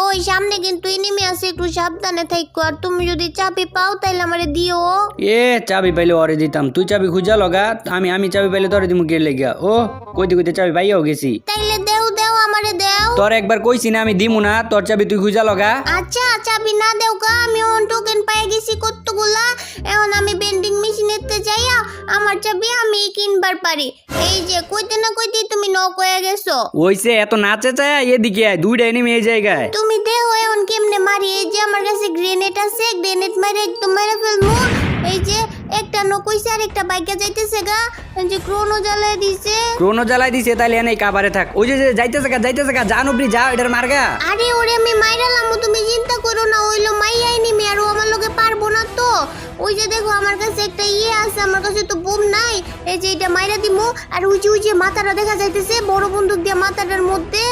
ওই সামনে কিন্তু এনিমি আছে একটু সাবধানে থাকো। আর তুমি যদি চাবি পাও তাহলে আমারে দিও। এ চাবি পাইলে ওরে দিতাম। তুই চাবি খুঁজা লগা আমি আমি চাবি পাইলে তোরে দিমু গেলে গিয়া ও কইতে কইতে চাবি পাইয়াও গেছি। তাইলে দে দেও আমারে দেও। তোর একবার কইছি না আমি দিমু না তোর চাবি তুই খুঁজা লগা। আচ্ছা চাবি না দেও কা আমি অন টোকেন পেয়ে গেছি কতগুলা। এখন আমি বেন্ডিং মেশিনেতে যাইয়া আমার চাবি আমি কিনবার পারি। এই যে কইতে না কইতে তুমি নক হয়ে গেছো। ওইসে এত নাচে চায় এদিকে আয় দুইটা এনিমি এই জায়গায়। তুমি দেও এখন কেমনে মারি? এই যে আমার কাছে গ্রেনেড আছে গ্রেনেড মারে একদম মেরে ফেলমু। যে একটা আর একটা বাইকে যাইতেছে গা। যে ক্রোনো জ্বালায় দিছে। ক্রোনো জ্বালাই দিছে তাইলে এনে কাবারে থাক। ওই যে যে যাইতেছে গা যাইতেছে গা জান উপরি যা এটার মার্গা আরে ওরে আমি মাইরালাম তুমি চিন্তা করো না ওইলো মাইয়াই নিমি আর ও আমার লোকে পারব না তো। ওই যে দেখো আমার কাছে একটা ইয়ে আছে আমার কাছে তো বুম নাই। এই যে এটা মাইরা দিমু আর ওই যে ওই যে মাথাটা দেখা যাইতেছে বড় বন্দুক দিয়ে মাথাটার মধ্যে।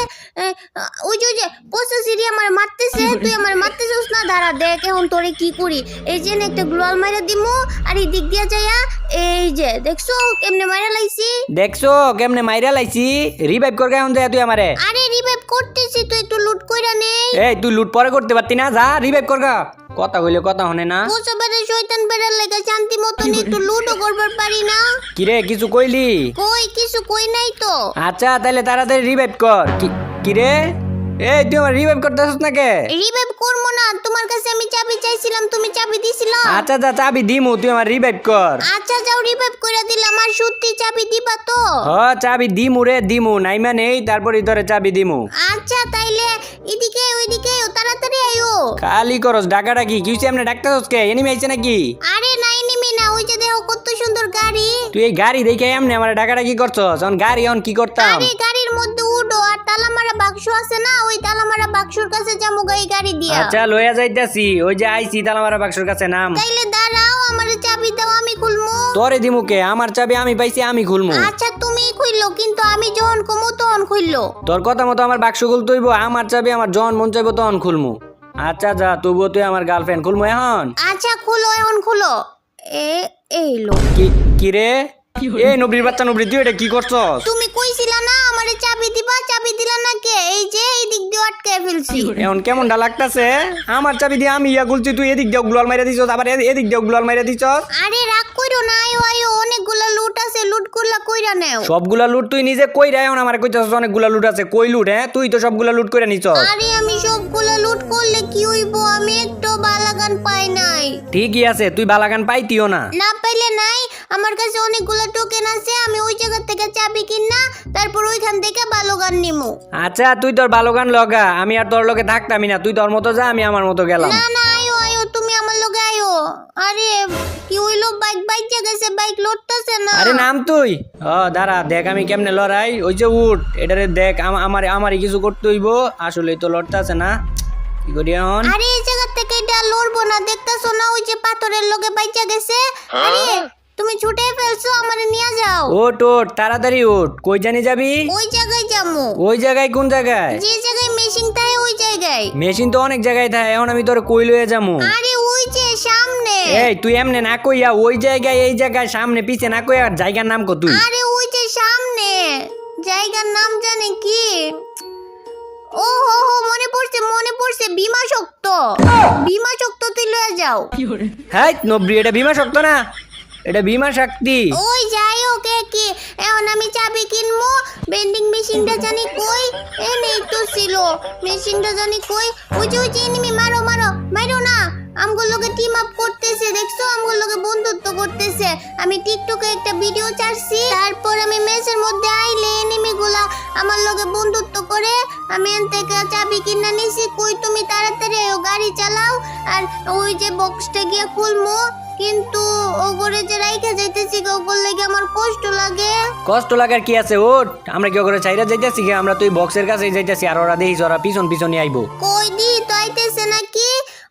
ওই যে ওই যে পোস্টা সিরি আমার মারতেছে তুই আমার মারতেছিস না? দাঁড়া দেখ এখন তোরে কি করি। এই যে না একটা গ্লোয়াল মাইরা দিমু আর এই দিক দিয়া যাইয়া এই যে দেখছ কেমনে মাইরা লাইছি? দেখছ কেমনে মাইরা লাইছি? রিভাইভ কর কেমন যায় তুই আমারে। আরে রিভাইভ করতেছি তুই একটু লুট কইরা নেই এই তুই লুট পরে করতে পারতি না? যা রিভাইভ কর গা কথা হইলে কথা হনে না। বেড়ে শয়তান বেড়ার লেগে শান্তি মতন একটু লুটও করবার পারি না। কিরে কিছু কইলি? কই কিছু কই নাই তো। আচ্ছা তাহলে তাড়াতাড়ি রিভাইভ কর। কি- কিরে? এই তুই আমার রিভাইভ করতেছিস না কে রিভাইভ করব না তোমার কাছে আমি চাবি চাইছিলাম তুমি চাবি দিছিলা। আচ্ছা যা চাবি দিমু তুই আমার রিভাইভ কর। আচ্ছা যাও রিভাইভ করে দিলাম আর সত্যি চাবি দিবা তো। হ চাবি দিমু রে দিমু নেই তারপরে তোরে চাবি দিমু। আচ্ছা তাইলে এদিকে ওইদিকে ও, তাড়াতাড়ি আইও খালি করস ডাকা ডাকি কি হইছে এমনি ডাকতেছস কে? এনিমি আইছে নাকি? আরে নাই নিমি না ওই যে দেখো কত সুন্দর গাড়ি। তুই এই গাড়ি দেখে এমনি আমার ডাকা ডাকি করছস অন গাড়ি অন কি করতাম? আরে গাড়ির মধ্যে আর তালামারা বাক্স আছে না ওই তালামারা বাক্সর কাছে যাব এই গাড়ি দিয়া। আচ্ছা লইয়া যাইতাছি। ওই যে আইছি তালামারা বাক্সর কাছে নাম। তাইলে দাঁড়াও আমার চাবি দাও আমি খুলমু। তোরে দিমু কে? আমার চাবি আমি পাইছি আমি খুলমু। আচ্ছা তুমি খুললো কিন্তু আমি যখন কমু তখন খুললো। তোর কথা মতো আমার বাক্স খুলতে হইব আমার চাবি আমার জন মন চাইব তখন খুলমু। আচ্ছা যা তবুও তুই আমার গার্লফ্রেন্ড খুলমু এখন। আচ্ছা খুলো এখন খুলো। এ এইলো কি কি রে? এই নবরির বাচ্চা নবরি তুই এটা কি করছস? তুমি কইছিলা না আমারে চাবি দিবা? চাবি দিলা না কে এই যে এই দিক দিয়ে আটকে ফেলছি। এখন কেমনটা লাগতাছে? আমার চাবি দিয়ে আমি ইয়া খুলছি তুই এদিক দিয়ে গ্লোয়াল মাইরা দিছস আবার এদিক দিয়ে গ্লোয়াল মাইরা দিছস। আরে রাগ কইরো না আয়ো আয়ো অনেকগুলা লুট আছে লুট করলা কইরা নেও। সবগুলা লুট তুই নিজে কই রে এখন আমার কইতাছস অনেকগুলা লুট আছে কই লুট হ্যাঁ? তুই তো সবগুলা লুট করে নিছস। আরে আমি সবগুলা লুট করলে কি হইব? আমি একটু বালাগান পাই নাই। ঠিকই আছে তুই বালাগান পাইতিও না। না পাইলে নাই আমার কাছে অনেকগুলো টোকেন আছে আমি ওই জায়গা থেকে চাবি কিনা তারপর ওইখান থেকে বালোগান নিমু। আচ্ছা তুই তোর ভালো গান লগা আমি আর তোর লগে থাকতামই না। তুই তোর মতো যা আমি আমার মতো গেলাম। না না আয়ো আয়ো তুমি আমার লগে আয়ো। আরে কি হইল? বাইক বাইক গেছে বাইক লড়তেছে না। আরে নাম তুই। ও দাঁড়া দেখ আমি কেমনে লড়াই। ওই যে উঠ এটারে দেখ আম- আমার আমারই কিছু করতে হইব। আসলে তো লড়তে আছে না। কি করি এখন? আরে এই জায়গা থেকে এটা লড়বো না দেখতেছো না? ওই যে পাথরের লগে বাইচা গেছে আরে তুমি ছুটে ফেলছো আমারে নিয়ে যাও। ওট ওট তাড়াতাড়ি ওঠ। কই জানি যাবি? ওই জায়গায় যামু ওই জায়গায় কোন জায়গায়? যে জায়গায় মেশিন থাকে ওই জায়গায়। মেশিন তো অনেক জায়গায় থাকে এখন আমি তোর কই লয়ে যামু আরে ওই যে সামনে। এই তুই এমনে না কইয়া ওই জায়গায় এই জায়গায় সামনে পিছে না কইয়া জায়গার নাম কো তুই। আরে ওই যে সামনে। জায়গার নাম জানে কি? ও হো হো মনে পড়ছে মনে পড়ছে বিমা শক্ত বিমা শক্ত তুই লয়ে যাও হ্যাঁ নব্বই এটা ভীমা শক্ত না? এটা ভীমা শক্তি। ওই যাই এ কি? এখন আমি চাবি কিনবো। বেন্ডিং মেশিনটা জানি কই? এ নেই তো ছিল। মেশিনটা জানি কই? ওই যে, ওই এনিমি, মারো মারো। মারো না। আমগুলোকে টিম আপ করতেছে, দেখছ? আমগুলোকে বন্ধুত্ব করতেছে। আমি টিকটকে একটা ভিডিও ছাড়ছি। তারপর আমি মেসের মধ্যে আইলে এনিমি গুলা আমার লগে বন্ধুত্ব করে। আমি এন থেকে চাবি কিনা নিছি। কই তুমি তাড়াতাড়ি গাড়ি চালাও। আর ওই যে বক্সটা গিয়ে খুলমু। কিন্তু যে রাইখা যাইতেছি গো, লাগে আমার কষ্ট লাগে? কষ্ট লাগার কি আছে? ওট আমরা কি করে চাইরা যাইতেছি কি? আমরা তুই বক্সের কাছে যাইতেছি আর ওরা দেখিস ওরা পিছন পিছনই আইবো। কই দি তো আইতেছে নাকি?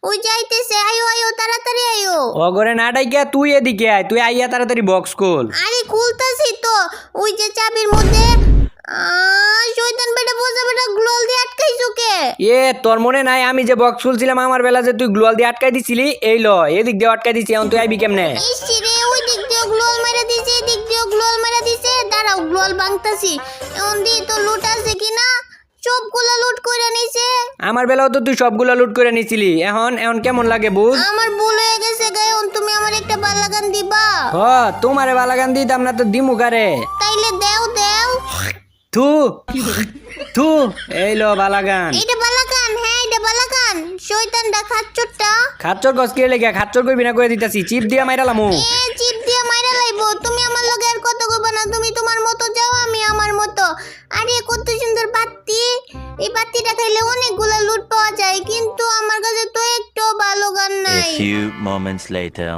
ওই যাইতেছে আয়ো আয়ো তাড়াতাড়ি আয়ো অগরে না ডাইকা তুই এদিকে আয় তুই আইয়া তাড়াতাড়ি বক্স খোল। আরে খুলতাছি তো ওই যে চাবির মধ্যে আহ, শয়তান বেটা বোঝা বেটা গ্লোল দিয়ে আটকাইছো। কে এ তোর মনে নাই আমি যে বক্স খুলছিলাম আমার বেলা যে তুই গ্লোয়াল দিয়ে আটকাই দিছিলি? এই ল এদিক দিয়ে আটকাই দিছি এখন তুই আইবি কেমনে? ইসি রে ওই দিক দিয়ে গ্লোল মেরে দিছে এদিক দিয়ে গ্লোল মেরে দিছে দাঁড়াও গ্লোল ভাঙতাছি এখন দি তো লুট আছে কিনা? সবগুলো লুট করে নিছে। আমার বেলাও তো তুই সবগুলা লুট করে নিছিলি। এখন এখন কেমন লাগে বুঝ? আমার ভুল হয়ে গেছে গায়ন তুমি আমার একটা বালাগান দিবা। হ তোমারে বালাগান দিতাম না তো দিমু কারে? তাইলে দেও দেও। থু থু এই লো বালাগান। এটা বালাগান হ্যাঁ এটা বালাগান। শয়তানটা খাচ্চরটা খাচ্চর গছ কে লেগে খাচ্চর কইবি না কই দিতাছি চিপ দিয়া মাইরালামু এ চিপ দিয়া মাইরা লাইবো তুমি আমার লগে আর কত কইবা না তুমি তোমার মতো যাও আমি আমার মতো। আরে কত সুন্দর বাতি। এই বাতিটা খাইলে অনেকগুলো লুট পাওয়া যায় কিন্তু আমার কাছে তো একটু ভালো গান A নাই। few moments later.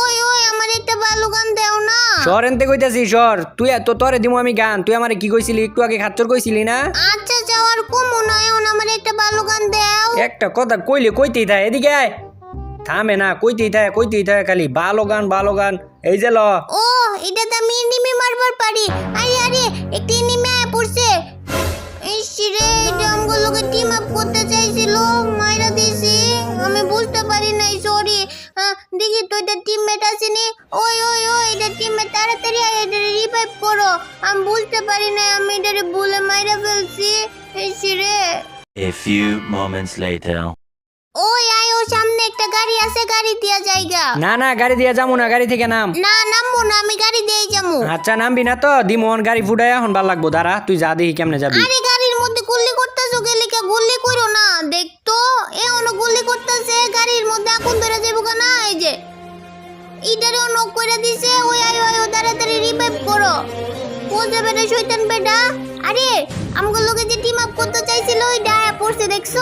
ওই ওই আমার একটা ভালো গান দেও না। সর এনতে কইতাছি সর তুই তো তরে দিমু আমি গান তুই আমারে কি কইছিলি একটু আগে খাচ্চর কইছিলি না? আচ্ছা যাওয়ার কমু নয় এখন আমার একটা ভালো গান দেও। একটা কথা কইলে কইতেই থাকে এদিকে আয়। থামে না কইতেই থাকে কইতেই থাকে খালি ভালো গান ভালো গান এই যে ল। ও এটা তো আমি এনিমি মারবার পারি। আরে আরে একটা এনিমি আয়া পড়ছে। ইস রে। দেখি তো এটা টিমমেট আসেনি ওই ওই ওই এটা টিমমেট তাড়াতাড়ি আয় এটা রিভাইভ করো। আমি বুঝতে পারি না আমি এটারে ভুলে মাইরা ফেলছি। রে A few moments later. ওই আয় ও সামনে একটা গাড়ি আছে গাড়ি দিয়া জায়গা। না না গাড়ি দিয়া যাব না গাড়ি থেকে নাম। না নামবো না আমি গাড়ি দিয়েই যাব আচ্ছা নামবি না তো দিমোহন গাড়ি ফুটায় এখন ভালো লাগবো দাঁড়া তুই যা দেখি কেমনে যাবি। আরে গাড়ির মধ্যে গুল্লি করতেছো গেলে কে গুল্লি করো না? দেখতো ইটারে নক করে দিছে ওই আয় আয় তাড়াতাড়ি রিভাইভ করো। বুঝতে পেরে শয়তান বেটা। আরে আমগো লোকে যে টিম আপ করতে চাইছিল ওই ডায়া পড়ছে দেখছ?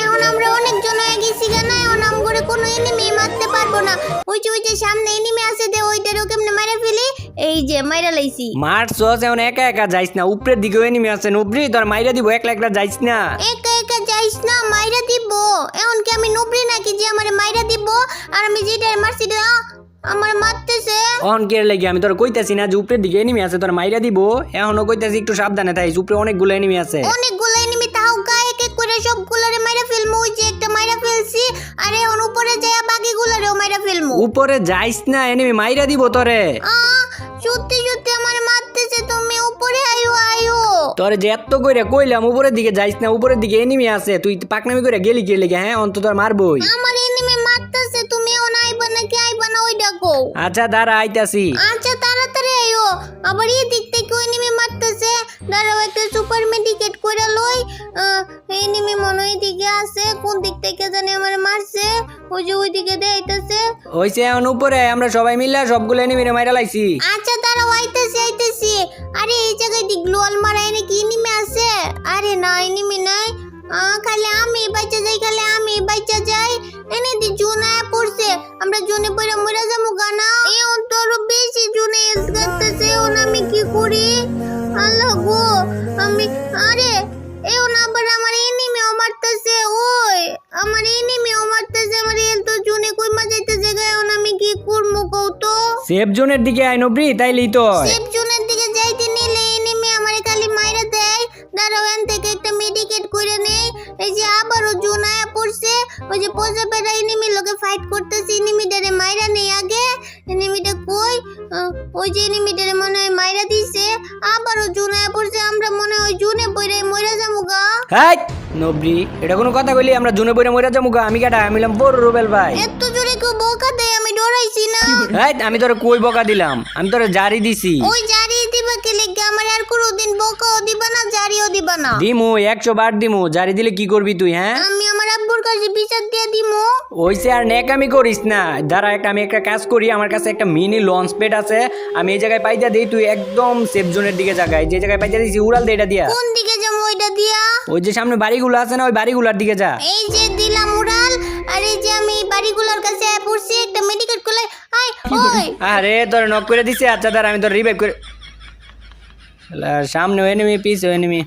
এখন আমরা অনেক জন হয়ে গেছি কেন এখন আমগরে কোনো এনিমি মারতে পারব না। ওই যে ওই যে সামনে এনিমি আছে দে ওইটারও কেমনে মারা ফেলি? এই যে মাইরা লাইছি। মার সস এখন একা একা যাইস না উপরের দিকে এনিমি আছে উপরে তোর মাইরা দিব একলা একলা যাইস না। একা একা যাইস না মাইরা দিব। এখন কি আমি নুবরি নাকি যে আমারে মাইরা দিব? আর আমি যেটা মারছি না আমার মারতেছে। অন লেগে আমি তোর কইতাছি না যে উপরের দিকে এনিমি আছে তোর মাইরা দিব। এখনও কইতাছি একটু সাবধানে উপরে অনেকগুলো এনিমি আছে। অনেকগুলো এনিমি তাও গায়ে এক এক করে সবগুলোরে মাইরা ফেলমু? ওই যে একটা মাইরা ফেলছি আর এখন উপরে বাকিগুলোরেও মাইরা ফেলমু। উপরে যাইস না এনিমি মাইরা দিব তোরে। আ সত্যি সত্যি আমার মারতেছে তুমি। উপরে আয়ো আয়ো তোরে যে এত কইরা কইলাম উপরের দিকে যাইস না উপরের দিকে এনিমি আছে। তুই পাকনামি করে গেলি লেগে? হ্যাঁ অন্ত তোর মারবই। আমার আচ্ছা দাঁড়া আইতাছি। আচ্ছা তাড়াতাড়ি আইও। আবার এই দিক থেকে ওই নিমি মারতেছে। দাঁড়াও একটা সুপার মেডিকেট করে লই। এই নিমি মনে হয় দিকে আছে। কোন দিক থেকে জানি আমার মারছে। ওই যে ওই দিকে দেখাইতেছে হইছে এখন উপরে আমরা সবাই মিলে সবগুলো এনিমিরে মাইরা লাইছি। আচ্ছা দাঁড়াও আইতেছি আইতেছি। আরে এই জায়গায় দি গ্লোয়াল মারায় নাকি নিমে আছে? আরে না নিমি নাই। আহ, খালি আমি বাচ্চা যাই খালি আমি বাচ্চা যাই। এনে দি জুন আমরা জুনে পড়ে মরে যাব গানা এ অন্তর বেশি জুনে এস করতেছে ওন আমি কি করি? আল্লাহ গো আমি আরে এখন আবার আমার এনিমিও মারতেছে ওই আমার এনিমিও মারতেছে আমার এল তো জুনে কই মা যাইতেছে জায়গায় এখন আমি কি করব কও তো? সেফ জোনের দিকে আইনো ব্রি তাইলেই তো সেফ ওই যে পোজা পেরা এনিমি লোকে ফাইট করতেছে এনিমিটারে মাইরা নেই আগে। এনিমিটা কই? ওই যে এনিমিটারে মনে হয় মাইরা দিছে। আবারও জোন আয়া পড়ছে আমরা মনে হয় জুনে পড়ে মরে যাব গা। হাই নবরি এটা কোনো কথা কইলি? আমরা জুনে বইরা মইরা যামু গা। আমি কেটা আমি হলাম বড় রুবেল ভাই। এত জোরে কেউ বোকা দেয় আমি ডরাইছি না। হাই আমি তোরে কই বকা দিলাম? আমি তোরে জারি দিছি। ওই জারি দিবা কে লেগে? আমার আর কোনোদিন বোকাও দিবা না জারিও দিবা না। দিমু একশো বার দিমু। জারি দিলে কি করবি তুই হ্যাঁ? আমি আমার আব্বুর কাছে বিচার দিয়ে দিমু। ওইসে আর করিস না। দাঁড়া একটা আমি একটা কাজ করি আমার কাছে একটা মিনি লঞ্চ পেড আছে। আমি এই জায়গায় পাইতে দিই তুই একদম সেফ জোনের দিকে জায়গায় যে জায়গায় পাইতে দিয়েছি উড়াল দে এটা দিয়া। কোন দিকে যাব ওইটা দিয়া? ওই যে সামনে বাড়িগুলো আছে না ওই বাড়িগুলোর দিকে যা। এই যে দিলাম উড়াল আর এই যে আমি বাড়িগুলোর কাছে পড়ছি একটা মেডিকেট করলে আই ওই। আরে তোর নক করে দিছে আচ্ছা দাঁড়া আমি তোর রিভাইভ করে সামনে এনিমি পিছে এনিমি